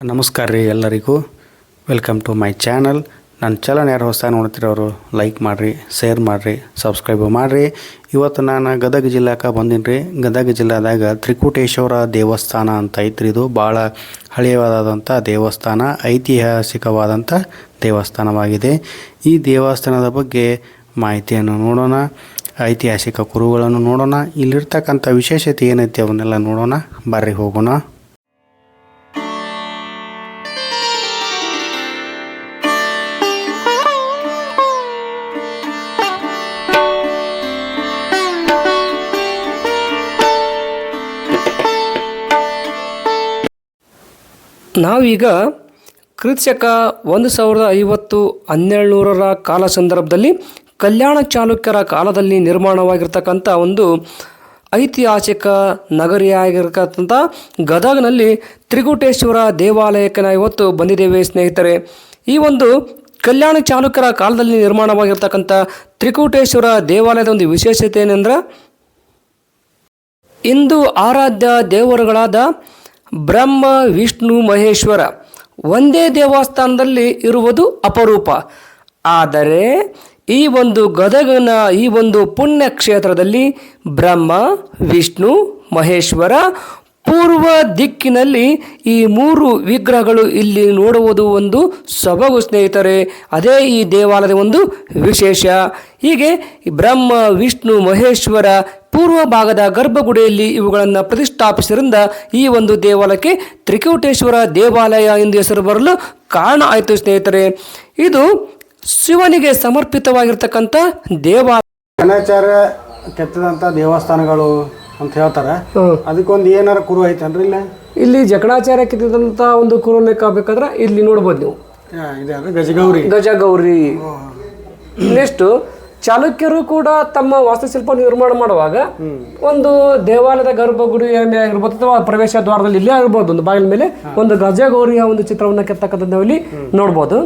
ನಮಸ್ಕಾರ ರೀ ಎಲ್ಲರಿಗೂ. ವೆಲ್ಕಮ್ ಟು ಮೈ ಚಾನಲ್ ನನ್ನ ಚಾನಲ್ ಯಾರು ಹೊಸ ನೋಡ್ತಿರೋರು ಲೈಕ್ ಮಾಡಿರಿ ಶೇರ್ ಮಾಡಿರಿ ಸಬ್ಸ್ಕ್ರೈಬ್ ಮಾಡಿರಿ. ಇವತ್ತು ನಾನು ಗದಗ ಜಿಲ್ಲಾಕ ಬಂದೀನಿ ರೀ. ಗದಗ ಜಿಲ್ಲಾದಾಗ ತ್ರಿಕೂಟೇಶ್ವರ ದೇವಸ್ಥಾನ ಅಂತ ಐತ್ರಿ ಇದು. ಭಾಳ ಹಳೆಯವಾದಂಥ ದೇವಸ್ಥಾನ ಐತಿಹಾಸಿಕವಾದಂಥ ದೇವಸ್ಥಾನವಾಗಿದೆ. ಈ ದೇವಸ್ಥಾನದ ಬಗ್ಗೆ ಮಾಹಿತಿಯನ್ನು ನೋಡೋಣ, ಐತಿಹಾಸಿಕ ಕುರುಗಳನ್ನು ನೋಡೋಣ. ಇಲ್ಲಿರ್ತಕ್ಕಂಥ ವಿಶೇಷತೆ ಏನೈತಿ ಅವನ್ನೆಲ್ಲ ನೋಡೋಣ. ಬರ್ರಿ ಹೋಗೋಣ. ನಾವೀಗ ಕೃತ್ಯಕ ಒಂದು ಸಾವಿರದ ಐವತ್ತು ಹನ್ನೆರಡುನೂರರ ಕಾಲ ಸಂದರ್ಭದಲ್ಲಿ ಕಲ್ಯಾಣ ಚಾಲುಕ್ಯರ ಕಾಲದಲ್ಲಿ ನಿರ್ಮಾಣವಾಗಿರ್ತಕ್ಕಂಥ ಒಂದು ಐತಿಹಾಸಿಕ ನಗರಿಯಾಗಿರ್ತಕ್ಕಂಥ ಗದಗನಲ್ಲಿ ತ್ರಿಕೂಟೇಶ್ವರ ದೇವಾಲಯಕ್ಕೆ ನಾವು ಇವತ್ತು ಬಂದಿದ್ದೇವೆ ಸ್ನೇಹಿತರೆ. ಈ ಒಂದು ಕಲ್ಯಾಣ ಚಾಲುಕ್ಯರ ಕಾಲದಲ್ಲಿ ನಿರ್ಮಾಣವಾಗಿರ್ತಕ್ಕಂಥ ತ್ರಿಕೂಟೇಶ್ವರ ದೇವಾಲಯದ ಒಂದು ವಿಶೇಷತೆ ಏನೆಂದ್ರೆ ಇಂದು ಆರಾಧ್ಯ ದೇವರುಗಳಾದ ಬ್ರಹ್ಮ, ವಿಷ್ಣು, ಮಹೇಶ್ವರ ಒಂದೇ ದೇವಸ್ಥಾನದಲ್ಲಿ ಇರುವುದು ಅಪರೂಪ. ಆದರೆ ಈ ಒಂದು ಗದಗನ ಈ ಒಂದು ಪುಣ್ಯಕ್ಷೇತ್ರದಲ್ಲಿ ಬ್ರಹ್ಮ, ವಿಷ್ಣು, ಮಹೇಶ್ವರ ಪೂರ್ವ ದಿಕ್ಕಿನಲ್ಲಿ ಈ ಮೂರು ವಿಗ್ರಹಗಳು ಇಲ್ಲಿ ನೋಡುವುದು ಒಂದು ಸೊಬಗು ಸ್ನೇಹಿತರೆ, ಅದೇ ಈ ದೇವಾಲಯದ ಒಂದು ವಿಶೇಷ. ಹೀಗೆ ಬ್ರಹ್ಮ, ವಿಷ್ಣು, ಮಹೇಶ್ವರ ಪೂರ್ವ ಭಾಗದ ಗರ್ಭಗುಡಿಯಲ್ಲಿ ಇವುಗಳನ್ನು ಪ್ರತಿಷ್ಠಾಪಿಸಿದ್ರಿಂದ ಈ ಒಂದು ದೇವಾಲಯಕ್ಕೆ ತ್ರಿಕೂಟೇಶ್ವರ ದೇವಾಲಯ ಎಂದು ಹೆಸರು ಬರಲು ಕಾರಣ ಆಯಿತು ಸ್ನೇಹಿತರೆ. ಇದು ಶಿವನಿಗೆ ಸಮರ್ಪಿತವಾಗಿರ್ತಕ್ಕಂಥ ದೇವಾಲಯ. ಕೆತ್ತದಂಥ ದೇವಸ್ಥಾನಗಳು ಅಂತ ಹೇಳ್ತಾರೆ. ಅದಕ್ಕೊಂದು ಏನಾರ ಕುರು ಐತನ್ರಿ ಇಲ್ಲ? ಇಲ್ಲಿ ಜಕಣಾಚಾರ್ಯ ಕಿತ್ತಿದಂತ ಒಂದು ಕುರುನೆ ಕಾಬೇಕಾದ್ರೆ ಇಲ್ಲಿ ನೋಡ್ಬೋದು ನೀವು. ಇದೆ ಗಜಗೌರಿ. ಗಜಗೌರಿ. ಗಜಗೌರಿ ನೆಕ್ಸ್ಟ್ ಚಾಲುಕ್ಯರು ಕೂಡ ತಮ್ಮ ವಾಸ್ತುಶಿಲ್ಪ ನಿರ್ಮಾಣ ಮಾಡುವಾಗ ಒಂದು ದೇವಾಲಯದ ಗರ್ಭಗುಡಿ ಆಗಿರ್ಬೋದು ಅಥವಾ ಪ್ರವೇಶ ದ್ವಾರದಲ್ಲಿ ಇಲ್ಲೇ ಆಗಿರ್ಬೋದು ಒಂದು ಬಾಗಿಲ ಮೇಲೆ ಒಂದು ಗಜಗೌರಿಯ ಒಂದು ಚಿತ್ರವನ್ನ ಕೆತ್ತಕ್ಕಂಥದ್ದು ನಾವು ಇಲ್ಲಿ ನೋಡ್ಬೋದು.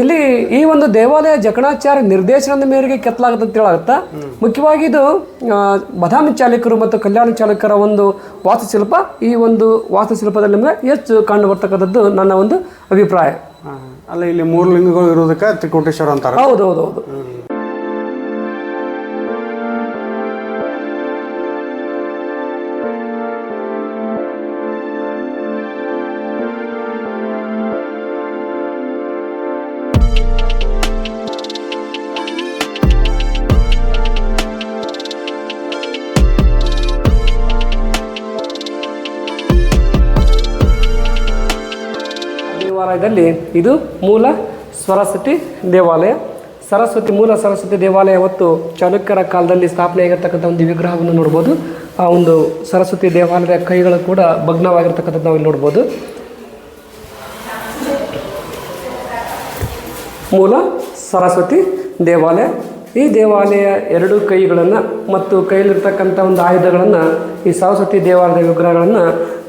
ಇಲ್ಲಿ ಈ ಒಂದು ದೇವಾಲಯ ಜಕಣಾಚಾರ್ಯ ನಿರ್ದೇಶನದ ಮೇರೆಗೆ ಕೆತ್ತಲಾಗುತ್ತೆ ಅಂತ ಹೇಳಾಗುತ್ತಾ ಮುಖ್ಯವಾಗಿ ಇದು ಬದಾಮಿ ಚಾಲುಕ್ಯರು ಮತ್ತು ಕಲ್ಯಾಣ ಚಾಲುಕ್ಯರ ಒಂದು ವಾಸ್ತುಶಿಲ್ಪ ಈ ಒಂದು ವಾಸ್ತುಶಿಲ್ಪದಲ್ಲಿ ನಮಗೆ ಹೆಚ್ಚು ಕಂಡು ಬರ್ತಕ್ಕಂಥದ್ದು ನನ್ನ ಒಂದು ಅಭಿಪ್ರಾಯ. ಅಲ್ಲ ಇಲ್ಲಿ ಮೂರು ಲಿಂಗಗಳು ಇರೋದಕ್ಕೆ ತ್ರಿಕೋಟೇಶ್ವರ ಅಂತಾರೆ. ಹೌದು ಹೌದು ಹೌದು. ದೇವಾಲಯದಲ್ಲಿ ಇದು ಮೂಲ ಸರಸ್ವತಿ ದೇವಾಲಯ. ಸರಸ್ವತಿ ಮೂಲ ಸರಸ್ವತಿ ದೇವಾಲಯ ಮತ್ತು ಚಾಲುಕ್ಯರ ಕಾಲದಲ್ಲಿ ಸ್ಥಾಪನೆಯಾಗಿರ್ತಕ್ಕಂಥ ಒಂದು ವಿಗ್ರಹವನ್ನು ನೋಡ್ಬೋದು. ಆ ಒಂದು ಸರಸ್ವತಿ ದೇವಾಲಯದ ಕೈಗಳು ಕೂಡ ಭಗ್ನವಾಗಿರ್ತಕ್ಕಂಥದ್ದು ನಾವು ಇಲ್ಲಿ ನೋಡ್ಬೋದು. ಮೂಲ ಸರಸ್ವತಿ ದೇವಾಲಯ. ಈ ದೇವಾಲಯ ಎರಡು ಕೈಗಳನ್ನು ಮತ್ತು ಕೈಯಲ್ಲಿರ್ತಕ್ಕಂಥ ಒಂದು ಆಯುಧಗಳನ್ನು ಈ ಸರಸ್ವತಿ ದೇವಾಲಯದ ವಿಗ್ರಹಗಳನ್ನು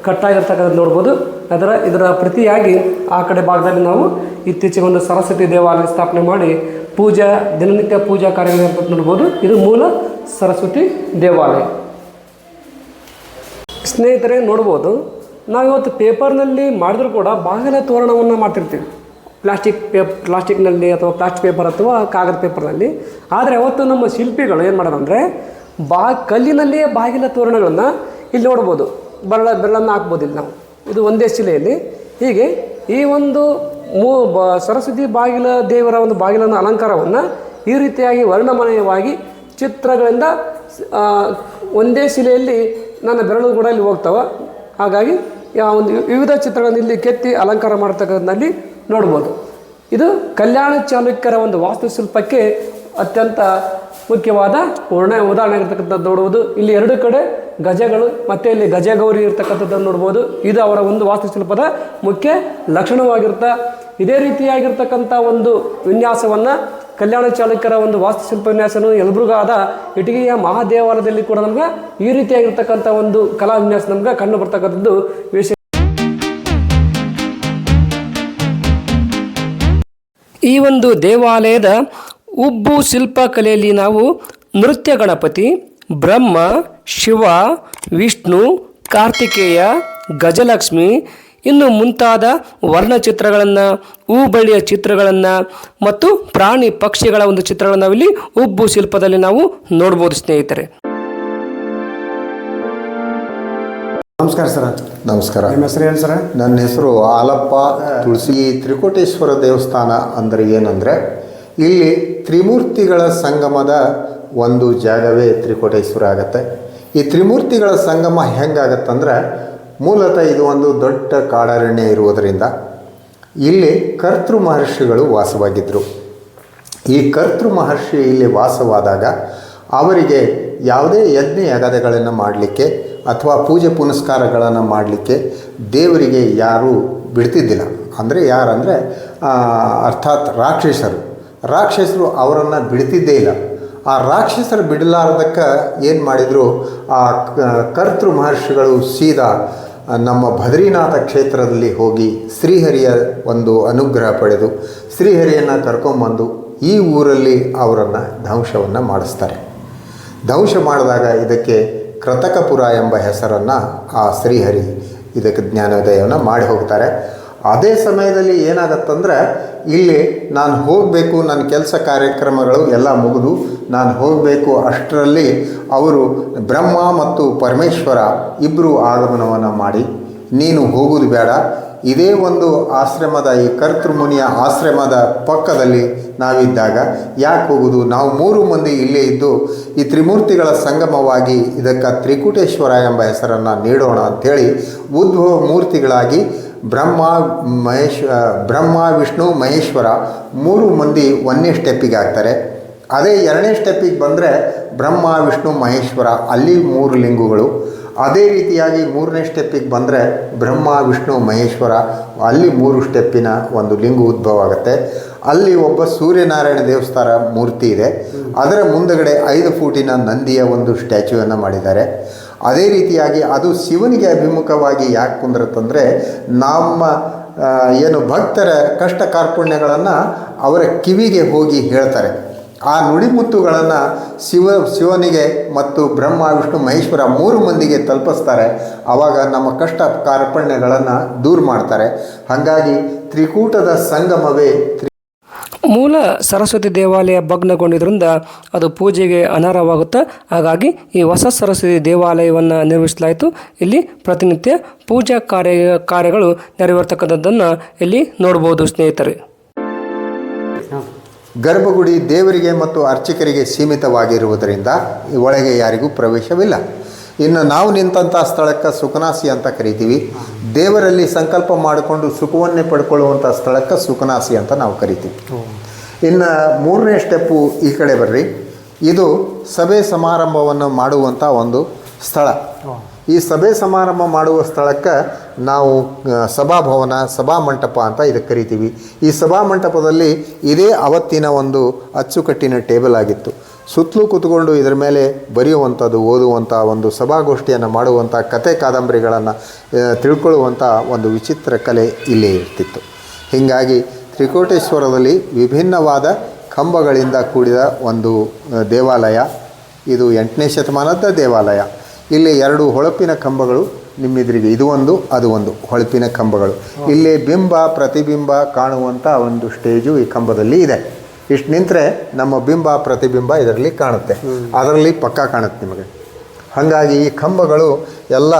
ಕಟ್ಟಾಗಿರ್ತಕ್ಕಂಥದ್ದು ನೋಡ್ಬೋದು. ಅದರ ಇದರ ಪ್ರತಿಯಾಗಿ ಆ ಕಡೆ ಭಾಗದಲ್ಲಿ ನಾವು ಇತ್ತೀಚೆಗೆ ಒಂದು ಸರಸ್ವತಿ ದೇವಾಲಯ ಸ್ಥಾಪನೆ ಮಾಡಿ ಪೂಜಾ, ದಿನನಿತ್ಯ ಪೂಜಾ ಕಾರ್ಯಗಳು ನೋಡ್ಬೋದು. ಇದು ಮೂಲ ಸರಸ್ವತಿ ದೇವಾಲಯ. ಸ್ನೇಹಿತರೆ, ನೋಡ್ಬೋದು. ನಾವಿವತ್ತು ಪೇಪರ್ನಲ್ಲಿ ಮಾಡಿದ್ರೂ ಕೂಡ ಬಾಗಿಲ ತೋರಣವನ್ನು ಮಾಡ್ತಿರ್ತೀವಿ. ಪ್ಲಾಸ್ಟಿಕ್ ಪೇಪ್ ಪ್ಲಾಸ್ಟಿಕ್ನಲ್ಲಿ ಅಥವಾ ಪ್ಲಾಸ್ಟಿಕ್ ಪೇಪರ್ ಅಥವಾ ಕಾಗದ ಪೇಪರ್ನಲ್ಲಿ. ಆದರೆ ಅವತ್ತು ನಮ್ಮ ಶಿಲ್ಪಿಗಳು ಏನು ಮಾಡೋದಂದರೆ, ಬಾ, ಕಲ್ಲಿನಲ್ಲಿಯೇ ಬಾಗಿಲ ತೋರಣಗಳನ್ನು ಇಲ್ಲಿ ನೋಡ್ಬೋದು. ಬೆರಳ, ಬೆರಳನ್ನು ಹಾಕ್ಬೋದು ಇಲ್ಲಿ ನಾವು. ಇದು ಒಂದೇ ಶಿಲೆಯಲ್ಲಿ. ಹೀಗೆ ಈ ಒಂದು ಮೂ ಬ ಸರಸ್ವತಿ ಬಾಗಿಲ ದೇವರ ಒಂದು ಬಾಗಿಲನ ಅಲಂಕಾರವನ್ನು ಈ ರೀತಿಯಾಗಿ ವರ್ಣಮಯವಾಗಿ ಚಿತ್ರಗಳಿಂದ ಒಂದೇ ಶಿಲೆಯಲ್ಲಿ ನನ್ನ ಬೆರಳು ಕೂಡ ಇಲ್ಲಿ ಹೋಗ್ತಾವೆ. ಹಾಗಾಗಿ ಆ ಒಂದು ವಿವಿಧ ಚಿತ್ರಗಳನ್ನು ಇಲ್ಲಿ ಕೆತ್ತಿ ಅಲಂಕಾರ ಮಾಡ್ತಕ್ಕಂಥದ್ದಲ್ಲಿ ನೋಡ್ಬೋದು. ಇದು ಕಲ್ಯಾಣ ಚಾಲುಕ್ಯರ ಒಂದು ವಾಸ್ತುಶಿಲ್ಪಕ್ಕೆ ಅತ್ಯಂತ ಮುಖ್ಯವಾದ ಪೂರ್ಣ ಉದಾಹರಣೆ ಇರ್ತಕ್ಕಂಥದ್ದು ನೋಡುವುದು ಇಲ್ಲಿ ಎರಡು ಕಡೆ ಗಜಗಳು, ಮತ್ತು ಇಲ್ಲಿ ಗಜಗೌರಿ ಇರ್ತಕ್ಕಂಥದ್ದನ್ನು ನೋಡ್ಬೋದು. ಇದು ಅವರ ಒಂದು ವಾಸ್ತುಶಿಲ್ಪದ ಮುಖ್ಯ ಲಕ್ಷಣವಾಗಿರುತ್ತೆ. ಇದೇ ರೀತಿಯಾಗಿರ್ತಕ್ಕಂಥ ಒಂದು ವಿನ್ಯಾಸವನ್ನು ಕಲ್ಯಾಣ ಚಾಲುಕ್ಯರ ಒಂದು ವಾಸ್ತುಶಿಲ್ಪ ವಿನ್ಯಾಸನು ಯಲಬುರ್ಗಾದ ಇಟಗಿಯ ಮಹಾದೇವಾಲಯದಲ್ಲಿ ಕೂಡ ನಮ್ಗೆ ಈ ರೀತಿಯಾಗಿರ್ತಕ್ಕಂಥ ಒಂದು ಕಲಾ ವಿನ್ಯಾಸ ನಮ್ಗೆ ಕಂಡು ಬರ್ತಕ್ಕಂಥದ್ದು. ವಿಶೇಷ ಈ ಒಂದು ದೇವಾಲಯದ ಉಬ್ಬು ಶಿಲ್ಪಕಲೆಯಲ್ಲಿ ನಾವು ನೃತ್ಯ ಗಣಪತಿ ಬ್ರಹ್ಮ ಶಿವ ವಿಷ್ಣು ಕಾರ್ತಿಕೇಯ ಗಜಲಕ್ಷ್ಮಿ ಇನ್ನು ಮುಂತಾದ ವರ್ಣಚಿತ್ರಗಳನ್ನು ಹೂಬಳ್ಳಿಯ ಚಿತ್ರಗಳನ್ನು ಮತ್ತು ಪ್ರಾಣಿ ಪಕ್ಷಿಗಳ ಒಂದು ಚಿತ್ರಗಳನ್ನು ನಾವಿಲ್ಲಿ ಉಬ್ಬು ಶಿಲ್ಪದಲ್ಲಿ ನಾವು ನೋಡ್ಬೋದು ಸ್ನೇಹಿತರೆ. ನಮಸ್ಕಾರ ಸರ್. ನಮಸ್ಕಾರ. ನಿಮ್ಮ ಹೆಸರು ಏನು ಸರ್? ನನ್ನ ಹೆಸರು ಆಲಪ್ಪ ತುಳಸಿ ತ್ರಿಕೋಟೇಶ್ವರ ದೇವಸ್ಥಾನ ಅಂದರೆ ಏನಂದರೆ ಇಲ್ಲಿ ತ್ರಿಮೂರ್ತಿಗಳ ಸಂಗಮದ ಒಂದು ಜಾಗವೇ ತ್ರಿಕೋಟೇಶ್ವರ ಆಗತ್ತೆ ಈ ತ್ರಿಮೂರ್ತಿಗಳ ಸಂಗಮ ಹೆಂಗಾಗತ್ತಂದ್ರೆ ಮೂಲತಃ ಇದು ಒಂದು ದೊಡ್ಡ ಕಾಡಾರಣ್ಯ ಇರುವುದರಿಂದ ಇಲ್ಲಿ ಕರ್ತೃ ಮಹರ್ಷಿಗಳು ವಾಸವಾಗಿದ್ದರು. ಈ ಕರ್ತೃ ಮಹರ್ಷಿ ಇಲ್ಲಿ ವಾಸವಾದಾಗ ಅವರಿಗೆ ಯಾವುದೇ ಯಜ್ಞ ಯಾಗದಗಳನ್ನು ಮಾಡಲಿಕ್ಕೆ ಅಥವಾ ಪೂಜೆ ಪುನಸ್ಕಾರಗಳನ್ನು ಮಾಡಲಿಕ್ಕೆ ದೇವರಿಗೆ ಯಾರೂ ಬಿಡ್ತಿದ್ದಿಲ್ಲ. ಅಂದರೆ ಯಾರಂದರೆ ಅರ್ಥಾತ್ ರಾಕ್ಷಸರು. ರಾಕ್ಷಸರು ಅವರನ್ನು ಬಿಡ್ತಿದ್ದೇ ಇಲ್ಲ. ಆ ರಾಕ್ಷಸರು ಬಿಡಲಾರ್ದಕ್ಕೆ ಏನು ಮಾಡಿದರು? ಆ ಕರ್ತೃ ಮಹರ್ಷಿಗಳು ಸೀದಾ ನಮ್ಮ ಬದ್ರಿನಾಥ ಕ್ಷೇತ್ರದಲ್ಲಿ ಹೋಗಿ ಶ್ರೀಹರಿಯ ಒಂದು ಅನುಗ್ರಹ ಪಡೆದು ಶ್ರೀಹರಿಯನ್ನು ಕರ್ಕೊಂಬಂದು ಈ ಊರಲ್ಲಿ ಅವರನ್ನು ಧ್ವಂಸವನ್ನು ಮಾಡಿಸ್ತಾರೆ. ಧ್ವಂಸ ಮಾಡಿದಾಗ ಇದಕ್ಕೆ ಕೃತಕಪುರ ಎಂಬ ಹೆಸರನ್ನು ಆ ಶ್ರೀಹರಿ ಇದಕ್ಕೆ ಜ್ಞಾನೋದಯವನ್ನು ಮಾಡಿ ಹೋಗ್ತಾರೆ. ಅದೇ ಸಮಯದಲ್ಲಿ ಏನಾಗತ್ತಂದರೆ, ಇಲ್ಲಿ ನಾನು ಹೋಗಬೇಕು ನನ್ನ ಕೆಲಸ ಕಾರ್ಯಕ್ರಮಗಳು ಎಲ್ಲ ಮುಗಿದು, ನಾನು ಹೋಗಬೇಕು ಅಷ್ಟರಲ್ಲಿ ಅವರು ಬ್ರಹ್ಮ ಮತ್ತು ಪರಮೇಶ್ವರ ಇಬ್ಬರು ಆಗಮನವನ್ನು ಮಾಡಿ, ನೀನು ಹೋಗುವುದು ಬೇಡ. ಇದೇ ಒಂದು ಆಶ್ರಮದ ಈ ಕರ್ತೃಮುನಿಯ ಆಶ್ರಮದ ಪಕ್ಕದಲ್ಲಿ ನಾವಿದ್ದಾಗ ಯಾಕೆ ಹೋಗುದು? ನಾವು ಮೂರು ಮಂದಿ ಇಲ್ಲೇ ಇದ್ದು ಈ ತ್ರಿಮೂರ್ತಿಗಳ ಸಂಗಮವಾಗಿ ಇದಕ್ಕೆ ತ್ರಿಕುಟೇಶ್ವರ ಎಂಬ ಹೆಸರನ್ನು ನೀಡೋಣ ಅಂಥೇಳಿ ಉದ್ಭವ ಮೂರ್ತಿಗಳಾಗಿ ಬ್ರಹ್ಮ ಮಹೇಶ್ ಬ್ರಹ್ಮ, ವಿಷ್ಣು, ಮಹೇಶ್ವರ ಮೂರು ಮಂದಿ ಒಂದನೇ ಸ್ಟೆಪ್ಪಿಗೆ ಆಗ್ತಾರೆ. ಅದೇ ಎರಡನೇ ಸ್ಟೆಪ್ಪಿಗೆ ಬಂದರೆ ಬ್ರಹ್ಮ, ವಿಷ್ಣು, ಮಹೇಶ್ವರ ಅಲ್ಲಿ ಮೂರು ಲಿಂಗುಗಳು. ಅದೇ ರೀತಿಯಾಗಿ ಮೂರನೇ ಸ್ಟೆಪ್ಪಿಗೆ ಬಂದರೆ ಬ್ರಹ್ಮ, ವಿಷ್ಣು, ಮಹೇಶ್ವರ ಅಲ್ಲಿ ಮೂರು ಸ್ಟೆಪ್ಪಿನ ಒಂದು ಲಿಂಗು ಉದ್ಭವ ಆಗುತ್ತೆ. ಅಲ್ಲಿ ಒಬ್ಬ ಸೂರ್ಯನಾರಾಯಣ ದೇವಸ್ಥಾನ ಮೂರ್ತಿ ಇದೆ. ಅದರ ಮುಂದಗಡೆ ಐದು ಫೂಟಿನ ನಂದಿಯ ಒಂದು ಸ್ಟ್ಯಾಚ್ಯೂವನ್ನು ಮಾಡಿದ್ದಾರೆ. ಅದೇ ರೀತಿಯಾಗಿ ಅದು ಶಿವನಿಗೆ ಅಭಿಮುಖವಾಗಿ ಯಾಕೆ ಕುಂದಿರುತ್ತಂದರೆ ನಮ್ಮ ಏನು ಭಕ್ತರ ಕಷ್ಟ ಕಾರ್ಪಣ್ಯಗಳನ್ನು ಅವರ ಕಿವಿಗೆ ಹೋಗಿ ಹೇಳ್ತಾರೆ. ಆ ನುಡಿಮುತ್ತುಗಳನ್ನು ಶಿವ, ಶಿವನಿಗೆ ಮತ್ತು ಬ್ರಹ್ಮ, ವಿಷ್ಣು, ಮಹೇಶ್ವರ ಮೂರು ಮಂದಿಗೆ ತಲುಪಿಸ್ತಾರೆ. ಆವಾಗ ನಮ್ಮ ಕಷ್ಟ ಕಾರ್ಪಣ್ಯಗಳನ್ನು ದೂರ ಮಾಡ್ತಾರೆ. ಹಾಗಾಗಿ ತ್ರಿಕೂಟದ ಸಂಗಮವೇ ಮೂಲ ಸರಸ್ವತಿ ದೇವಾಲಯ ಭಗ್ನಗೊಂಡಿದ್ದರಿಂದ ಅದು ಪೂಜೆಗೆ ಅನರ್ಹವಾಗುತ್ತೆ. ಹಾಗಾಗಿ ಈ ಹೊಸ ಸರಸ್ವತಿ ದೇವಾಲಯವನ್ನು ನಿರ್ಮಿಸಲಾಯಿತು. ಇಲ್ಲಿ ಪ್ರತಿನಿತ್ಯ ಪೂಜಾ ಕಾರ್ಯ, ಕಾರ್ಯಗಳು ನೆರವೇರ್ತಕ್ಕಂಥದ್ದನ್ನು ಇಲ್ಲಿ ನೋಡ್ಬೋದು ಸ್ನೇಹಿತರೆ. ಗರ್ಭಗುಡಿ ದೇವರಿಗೆ ಮತ್ತು ಅರ್ಚಕರಿಗೆ ಸೀಮಿತವಾಗಿರುವುದರಿಂದ ಒಳಗೆ ಯಾರಿಗೂ ಪ್ರವೇಶವಿಲ್ಲ. ಇನ್ನು ನಾವು ನಿಂತಹ ಸ್ಥಳಕ್ಕೆ ಸುಖನಾಸಿ ಅಂತ ಕರಿತೀವಿ. ದೇವರಲ್ಲಿ ಸಂಕಲ್ಪ ಮಾಡಿಕೊಂಡು ಸುಖವನ್ನೇ ಪಡ್ಕೊಳ್ಳುವಂಥ ಸ್ಥಳಕ್ಕೆ ಸುಖನಾಸಿ ಅಂತ ನಾವು ಕರಿತೀವಿ. ಇನ್ನು ಮೂರನೇ ಸ್ಟೆಪ್ಪು ಈ ಕಡೆ ಬರ್ರಿ. ಇದು ಸಭೆ ಸಮಾರಂಭವನ್ನು ಮಾಡುವಂಥ ಒಂದು ಸ್ಥಳ. ಈ ಸಭೆ ಸಮಾರಂಭ ಮಾಡುವ ಸ್ಥಳಕ್ಕೆ ನಾವು ಸಭಾಭವನ ಸಭಾಭವನ ಸಭಾಮಂಟಪ ಅಂತ ಇದಕ್ಕೆ ಕರಿತೀವಿ. ಈ ಸಭಾಮಂಟಪದಲ್ಲಿ ಇದೇ ಅವತ್ತಿನ ಒಂದು ಅಚ್ಚುಕಟ್ಟಿನ ಟೇಬಲ್ ಆಗಿತ್ತು. ಸುತ್ತಲೂ ಕೂತ್ಕೊಂಡು ಇದರ ಮೇಲೆ ಬರೆಯುವಂಥದ್ದು ಓದುವಂಥ ಒಂದು ಸಭಾಗೋಷ್ಠಿಯನ್ನು ಮಾಡುವಂಥ ಕತೆ ಕಾದಂಬರಿಗಳನ್ನು ತಿಳ್ಕೊಳ್ಳುವಂಥ ಒಂದು ವಿಚಿತ್ರ ಕಲೆ ಇಲ್ಲೇ ಇರ್ತಿತ್ತು. ಹೀಗಾಗಿ ತ್ರಿಕೋಟೇಶ್ವರದಲ್ಲಿ ವಿಭಿನ್ನವಾದ ಕಂಬಗಳಿಂದ ಕೂಡಿದ ಒಂದು ದೇವಾಲಯ. ಇದು ಎಂಟನೇ ಶತಮಾನದ ದೇವಾಲಯ. ಇಲ್ಲಿ ಎರಡು ಹೊಳಪಿನ ಕಂಬಗಳು ನಿಮ್ಮೆದುರಿಗೆ ಇದು ಒಂದು ಅದು ಒಂದು ಹೊಳಪಿನ ಕಂಬಗಳು. ಇಲ್ಲಿ ಬಿಂಬ ಪ್ರತಿಬಿಂಬ ಕಾಣುವಂಥ ಒಂದು ಸ್ಟೇಜು ಈ ಕಂಬದಲ್ಲಿ ಇದೆ. ಇಷ್ಟು ನಿಂತರೆ ನಮ್ಮ ಬಿಂಬ ಪ್ರತಿಬಿಂಬ ಇದರಲ್ಲಿ ಕಾಣುತ್ತೆ. ಅದರಲ್ಲಿ ಪಕ್ಕ ಕಾಣುತ್ತೆ ನಿಮಗೆ. ಹಾಗಾಗಿ ಈ ಕಂಬಗಳು ಎಲ್ಲ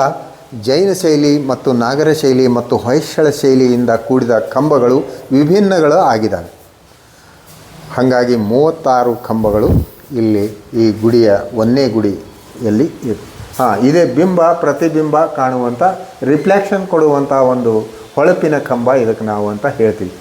ಜೈನ ಶೈಲಿ ಮತ್ತು ನಾಗರ ಶೈಲಿ ಮತ್ತು ಹೊಯ್ಸಳ ಶೈಲಿಯಿಂದ ಕೂಡಿದ ಕಂಬಗಳು ವಿಭಿನ್ನಗಳು ಆಗಿದ್ದಾವೆ. ಹಾಗಾಗಿ ಮೂವತ್ತಾರು ಕಂಬಗಳು ಇಲ್ಲಿ ಈ ಗುಡಿಯ ಒಂದೇ ಗುಡಿಯಲ್ಲಿ ಹಾಂ ಇದೇ ಬಿಂಬ ಪ್ರತಿಬಿಂಬ ಕಾಣುವಂಥ ರಿಫ್ಲೆಕ್ಷನ್ ಕೊಡುವಂಥ ಒಂದು ಹೊಳಪಿನ ಕಂಬ ಇದಕ್ಕೆ ನಾವು ಅಂತ ಹೇಳ್ತೀವಿ.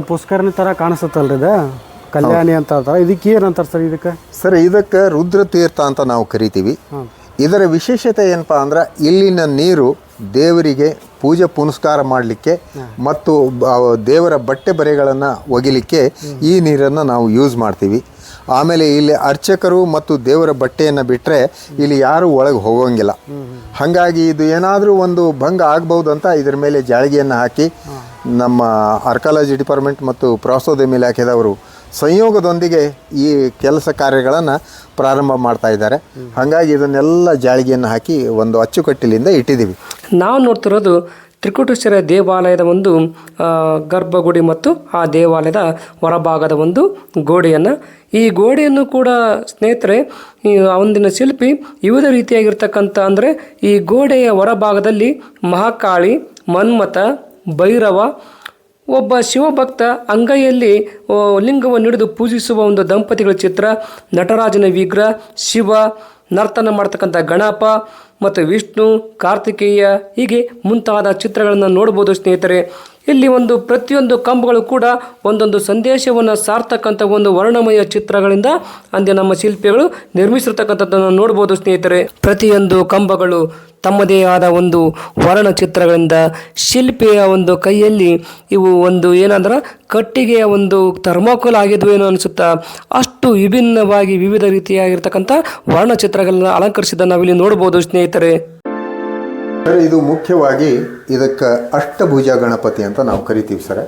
ಪುಷ್ಕರಣಿ ಥರ ಕಾಣಿಸುತ್ತಲ್ರಿ ಇದು? ಕಲ್ಯಾಣಿ ಅಂತ ಅಂತಾರೆ ಇದಕ್ಕೆ ಏನಂತಾರೆ ಅಂತಾರೆ ಸರ್ ಇದಕ್ಕೆ? ಸರ್ ಇದಕ್ಕೆ ರುದ್ರ ತೀರ್ಥ ಅಂತ ನಾವು ಕರಿತೀವಿ. ಇದರ ವಿಶೇಷತೆ ಏನಪ್ಪಾ ಅಂದ್ರೆ ಇಲ್ಲಿನ ನೀರು ದೇವರಿಗೆ ಪೂಜೆ ಪುನಸ್ಕಾರ ಮಾಡಲಿಕ್ಕೆ ಮತ್ತು ದೇವರ ಬಟ್ಟೆ ಬರೆಗಳನ್ನು ಒಗಿಲಿಕ್ಕೆ ಈ ನೀರನ್ನು ನಾವು ಯೂಸ್ ಮಾಡ್ತೀವಿ. ಆಮೇಲೆ ಇಲ್ಲಿ ಅರ್ಚಕರು ಮತ್ತು ದೇವರ ಬಟ್ಟೆಯನ್ನು ಬಿಟ್ಟರೆ ಇಲ್ಲಿ ಯಾರೂ ಒಳಗೆ ಹೋಗೋಂಗಿಲ್ಲ. ಹಾಗಾಗಿ ಇದು ಏನಾದರೂ ಒಂದು ಭಂಗ ಆಗ್ಬೋದು ಅಂತ ಇದರ ಮೇಲೆ ಜಾಳಿಗೆಯನ್ನು ಹಾಕಿ ನಮ್ಮ ಆರ್ಕಾಲಜಿ ಡಿಪಾರ್ಟ್ಮೆಂಟ್ ಮತ್ತು ಪ್ರವಾಸೋದ್ಯಮ ಇಲಾಖೆದವರು ಸಂಯೋಗದೊಂದಿಗೆ ಈ ಕೆಲಸ ಕಾರ್ಯಗಳನ್ನು ಪ್ರಾರಂಭ ಮಾಡ್ತಾ ಇದ್ದಾರೆ. ಹಾಗಾಗಿ ಇದನ್ನೆಲ್ಲ ಜಾಳಿಗೆಯನ್ನು ಹಾಕಿ ಒಂದು ಅಚ್ಚುಕಟ್ಟಿಲಿಂದ ಇಟ್ಟಿದ್ದೀವಿ. ನಾವು ನೋಡ್ತಿರೋದು ತ್ರಿಕುಟೇಶ್ವರ ದೇವಾಲಯದ ಒಂದು ಗರ್ಭಗುಡಿ ಮತ್ತು ಆ ದೇವಾಲಯದ ಹೊರಭಾಗದ ಒಂದು ಗೋಡೆಯನ್ನು. ಈ ಗೋಡೆಯನ್ನು ಕೂಡ ಸ್ನೇಹಿತರೆ ಒಂದಿನ ಶಿಲ್ಪಿ ವಿವಿಧ ರೀತಿಯಾಗಿರ್ತಕ್ಕಂಥ ಅಂದರೆ ಈ ಗೋಡೆಯ ಹೊರಭಾಗದಲ್ಲಿ ಮಹಾಕಾಳಿ, ಮನ್ಮಥ, ಭೈರವ ಒಬ್ಬ ಶಿವಭಕ್ತ ಅಂಗೈಯಲ್ಲಿ ಲಿಂಗವನ್ನು ಹಿಡಿದು ಪೂಜಿಸುವ ಒಂದು ದಂಪತಿಗಳ ಚಿತ್ರ, ನಟರಾಜನ ವಿಗ್ರಹ, ಶಿವ, ನರ್ತನ ಮಾಡ್ತಕ್ಕಂಥ ಗಣಪ ಮತ್ತು ವಿಷ್ಣು, ಕಾರ್ತಿಕೇಯ ಹೀಗೆ ಮುಂತಾದ ಚಿತ್ರಗಳನ್ನು ನೋಡ್ಬೋದು ಸ್ನೇಹಿತರೆ. ಇಲ್ಲಿ ಒಂದು ಪ್ರತಿಯೊಂದು ಕಂಬಗಳು ಕೂಡ ಒಂದೊಂದು ಸಂದೇಶವನ್ನು ಸಾರ್ತಕ್ಕಂಥ ಒಂದು ವರ್ಣಮಯ ಚಿತ್ರಗಳಿಂದ ಅಂದೇ ನಮ್ಮ ಶಿಲ್ಪಿಗಳು ನಿರ್ಮಿಸಿರ್ತಕ್ಕಂಥದ್ದನ್ನು ನೋಡ್ಬೋದು ಸ್ನೇಹಿತರೆ. ಪ್ರತಿಯೊಂದು ಕಂಬಗಳು ತಮ್ಮದೇ ಆದ ಒಂದು ವರ್ಣ ಚಿತ್ರಗಳಿಂದ ಶಿಲ್ಪಿಯ ಒಂದು ಕೈಯಲ್ಲಿ ಇವು ಒಂದು ಏನಂದ್ರೆ ಕಟ್ಟಿಗೆಯ ಒಂದು ಥರ್ಮಾಕೋಲ್ ಆಗಿದ್ವು ಏನೋ ಅನಿಸುತ್ತಾ. ಅಷ್ಟು ವಿಭಿನ್ನವಾಗಿ ವಿವಿಧ ರೀತಿಯಾಗಿರ್ತಕ್ಕಂಥ ವರ್ಣಚಿತ್ರಗಳನ್ನ ಅಲಂಕರಿಸಿದ ನಾವಿಲ್ಲಿ ನೋಡ್ಬೋದು ಸ್ನೇಹಿತರೆ. ಸರ್, ಇದು ಮುಖ್ಯವಾಗಿ ಇದಕ್ಕೆ ಅಷ್ಟಭುಜ ಗಣಪತಿ ಅಂತ ನಾವು ಕರಿತೀವಿ ಸರ್.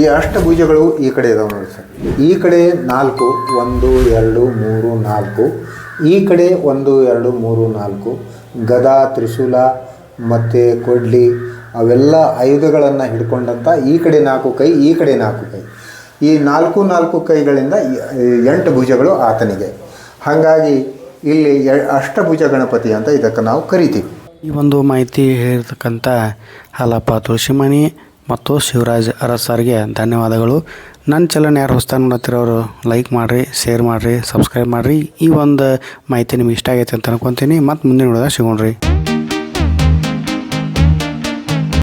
ಈ ಅಷ್ಟಭುಜಗಳು ಈ ಕಡೆ ಇದಾವೆ ನೋಡಿ ಸರ್. ಈ ಕಡೆ ನಾಲ್ಕು, ಒಂದು, ಎರಡು, ಮೂರು, ನಾಲ್ಕು. ಈ ಕಡೆ ಒಂದು, ಎರಡು, ಮೂರು, ನಾಲ್ಕು. ಗದಾ, ತ್ರಿಶೂಲ ಮತ್ತು ಕೊಡ್ಲಿ ಅವೆಲ್ಲ ಆಯುಧಗಳನ್ನು ಹಿಡ್ಕೊಂಡಂಥ ಈ ಕಡೆ ನಾಲ್ಕು ಕೈ, ಈ ಕಡೆ ನಾಲ್ಕು ಕೈ. ಈ ನಾಲ್ಕು ನಾಲ್ಕು ಕೈಗಳಿಂದ ಎಂಟು ಭುಜಗಳು ಆತನಿಗೆ. ಹಾಗಾಗಿ ಇಲ್ಲಿ ಅಷ್ಟಭುಜ ಗಣಪತಿ ಅಂತ ಇದಕ್ಕೆ ನಾವು ಕರಿತೀವಿ. ಈ ಒಂದು ಮಾಹಿತಿ ಹೇಳಿರ್ತಕ್ಕಂಥ ಹಾಲಪ್ಪ ತುಳಸಿಮಣಿ ಮತ್ತು ಶಿವರಾಜ್ ಅರಸರ್ಗೆ ಧನ್ಯವಾದಗಳು. ನನ್ನ ಚಲನ್ ಯಾರು ಹೊಸ್ತಾನ ನೋಡತ್ತಿರೋರು ಲೈಕ್ ಮಾಡಿರಿ, ಶೇರ್ ಮಾಡಿರಿ, ಸಬ್ಸ್ಕ್ರೈಬ್ ಮಾಡಿರಿ. ಈ ಒಂದು ಮಾಹಿತಿ ನಿಮ್ಗೆ ಇಷ್ಟ ಆಗೈತೆ ಅಂತ ಅನ್ಕೊತೀನಿ. ಮತ್ತು ಮುಂದಿನ ನೋಡಿದಾಗ ಸಿಗೋಣ್ರಿ.